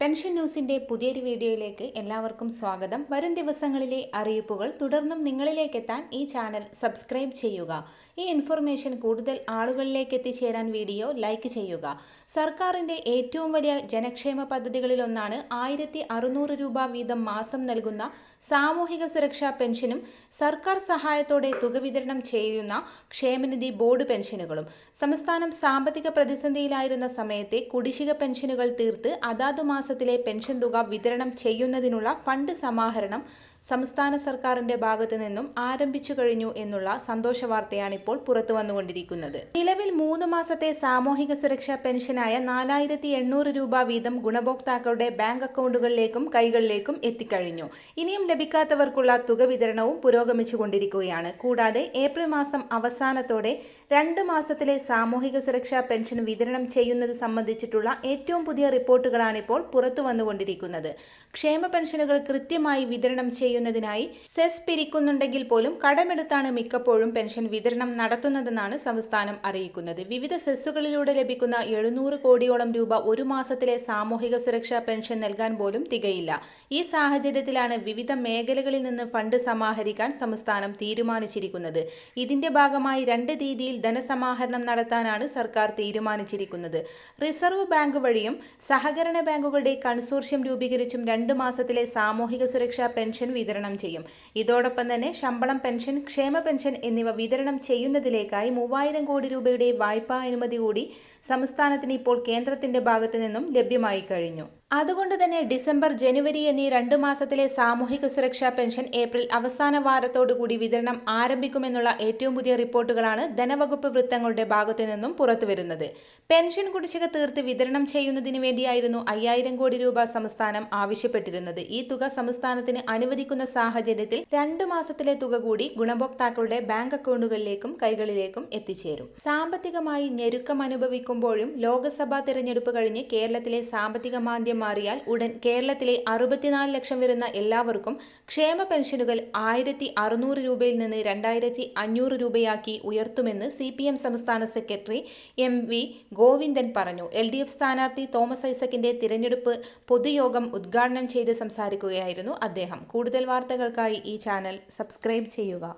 Pension ന്യൂസിന്റെ പുതിയൊരു വീഡിയോയിലേക്ക് എല്ലാവർക്കും സ്വാഗതം. വരും ദിവസങ്ങളിലെ അറിയിപ്പുകൾ തുടർന്നും നിങ്ങളിലേക്ക് എത്താൻ ഈ ചാനൽ സബ്സ്ക്രൈബ് ചെയ്യുക. ഈ ഇൻഫർമേഷൻ കൂടുതൽ ആളുകളിലേക്ക് എത്തിച്ചേരാൻ വീഡിയോ ലൈക്ക് ചെയ്യുക. സർക്കാരിന്റെ ഏറ്റവും വലിയ ജനക്ഷേമ പദ്ധതികളിലൊന്നാണ് ആയിരത്തി അറുന്നൂറ് രൂപ വീതം മാസം നൽകുന്ന സാമൂഹിക സുരക്ഷാ പെൻഷനും സർക്കാർ സഹായത്തോടെ തുക വിതരണം ചെയ്യുന്ന ക്ഷേമനിധി ബോർഡ് പെൻഷനുകളും. സംസ്ഥാനം സാമ്പത്തിക പ്രതിസന്ധിയിലായിരുന്ന സമയത്തെ കുടിശ്ശിക പെൻഷനുകൾ തീർത്ത് അതാതു മാസത്തിലെ പെൻഷൻ തുക വിതരണം ചെയ്യുന്നതിനുള്ള ഫണ്ട് സമാഹരണം സംസ്ഥാന സർക്കാരിന്റെ ഭാഗത്തു നിന്നും ആരംഭിച്ചു കഴിഞ്ഞു എന്നുള്ള സന്തോഷ വാർത്തയാണിപ്പോൾ പുറത്തു വന്നുകൊണ്ടിരിക്കുന്നത്. നിലവിൽ മൂന്ന് മാസത്തെ സാമൂഹിക സുരക്ഷാ പെൻഷനായ നാലായിരത്തി എണ്ണൂറ് രൂപ വീതം ഗുണഭോക്താക്കളുടെ ബാങ്ക് അക്കൗണ്ടുകളിലേക്കും കൈകളിലേക്കും എത്തിക്കഴിഞ്ഞു. ഇനിയും ലഭിക്കാത്തവർക്കുള്ള തുക വിതരണവും പുരോഗമിച്ചുകൊണ്ടിരിക്കുകയാണ്. കൂടാതെ ഏപ്രിൽ മാസം അവസാനത്തോടെ രണ്ട് മാസത്തിലെ സാമൂഹിക സുരക്ഷാ പെൻഷൻ വിതരണം ചെയ്യുന്നത് സംബന്ധിച്ചിട്ടുള്ള ഏറ്റവും പുതിയ റിപ്പോർട്ടുകളാണ് ഇപ്പോൾ പുറത്തു വന്നുകൊണ്ടിരിക്കുന്നത്. ക്ഷേമ പെൻഷനുകൾ കൃത്യമായി വിതരണം ചെയ്യുന്നതിനായി സെസ് പിരിക്കുന്നുണ്ടെങ്കിൽ പോലും കടമെടുത്താണ് മിക്കപ്പോഴും പെൻഷൻ വിതരണം നടത്തുന്നതെന്നാണ് സംസ്ഥാനം അറിയിക്കുന്നത്. വിവിധ സെസ്സുകളിലൂടെ ലഭിക്കുന്ന എഴുന്നൂറ് കോടിയോളം രൂപ ഒരു മാസത്തിലെ സാമൂഹിക സുരക്ഷാ പെൻഷൻ നൽകാൻ പോലും തികയില്ല. ഈ സാഹചര്യത്തിലാണ് വിവിധ മേഖലകളിൽ നിന്ന് ഫണ്ട് സമാഹരിക്കാൻ സംസ്ഥാനം തീരുമാനിച്ചിരിക്കുന്നത്. ഇതിന്റെ ഭാഗമായി രണ്ട് രീതിയിൽ ധനസമാഹരണം നടത്താനാണ് സർക്കാർ തീരുമാനിച്ചിരിക്കുന്നത്. റിസർവ് ബാങ്ക് വഴിയും സഹകരണ ബാങ്കുകളുടെ കൺസോർഷ്യം രൂപീകരിച്ചും രണ്ട് മാസത്തിലെ സാമൂഹിക സുരക്ഷാ പെൻഷൻ വിതരണം ചെയ്യും. ഇതോടൊപ്പം തന്നെ ശമ്പളം പെൻഷൻ ക്ഷേമ പെൻഷൻ എന്നിവ വിതരണം ചെയ്യുന്നതിലേക്കായി മൂവായിരം കോടി രൂപയുടെ വായ്പാ അനുമതി കൂടി സംസ്ഥാനത്തിന് ഇപ്പോൾ കേന്ദ്രത്തിന്റെ ഭാഗത്തു നിന്നും ലഭ്യമായി കഴിഞ്ഞു. അതുകൊണ്ട് തന്നെ ഡിസംബർ ജനുവരി എന്നീ രണ്ടു മാസത്തിലെ സാമൂഹിക സുരക്ഷാ പെൻഷൻ ഏപ്രിൽ അവസാന വാരത്തോടുകൂടി വിതരണം ആരംഭിക്കുമെന്നുള്ള ഏറ്റവും പുതിയ റിപ്പോർട്ടുകളാണ് ധനവകുപ്പ് വൃത്തങ്ങളുടെ ഭാഗത്തു നിന്നും പുറത്തുവരുന്നത്. പെൻഷൻ കുടിശ്ശിക തീർത്ത് വിതരണം ചെയ്യുന്നതിന് വേണ്ടിയായിരുന്നു അയ്യായിരം കോടി രൂപ സംസ്ഥാനം ആവശ്യപ്പെട്ടിരുന്നത്. ഈ തുക സംസ്ഥാനത്തിന് അനുവദിക്കുന്ന സാഹചര്യത്തിൽ രണ്ടു മാസത്തിലെ തുക കൂടി ഗുണഭോക്താക്കളുടെ ബാങ്ക് അക്കൗണ്ടുകളിലേക്കും കൈകളിലേക്കും എത്തിച്ചേരും. സാമ്പത്തികമായി ഞെരുക്കം അനുഭവിക്കുമ്പോഴും ലോക്സഭാ തിരഞ്ഞെടുപ്പ് കഴിഞ്ഞ് കേരളത്തിലെ സാമ്പത്തിക മാന്ദ്യം മാറിയാൽ ഉടൻ കേരളത്തിലെ അറുപത്തിനാല് ലക്ഷം വരുന്ന എല്ലാവർക്കും ക്ഷേമ പെൻഷനുകൾ ആയിരത്തി അറുന്നൂറ് രൂപയിൽ നിന്ന് രണ്ടായിരത്തി അഞ്ഞൂറ് രൂപയാക്കി ഉയർത്തുമെന്ന് സി പി എം സംസ്ഥാന സെക്രട്ടറി എം വി ഗോവിന്ദൻ പറഞ്ഞു. എൽ ഡി എഫ് സ്ഥാനാർത്ഥി തോമസ് ഐസക്കിന്റെ തിരഞ്ഞെടുപ്പ് പൊതുയോഗം ഉദ്ഘാടനം ചെയ്ത് സംസാരിക്കുകയായിരുന്നു അദ്ദേഹം. കൂടുതൽ വാർത്തകൾക്കായി ഈ ചാനൽ സബ്സ്ക്രൈബ് ചെയ്യുക.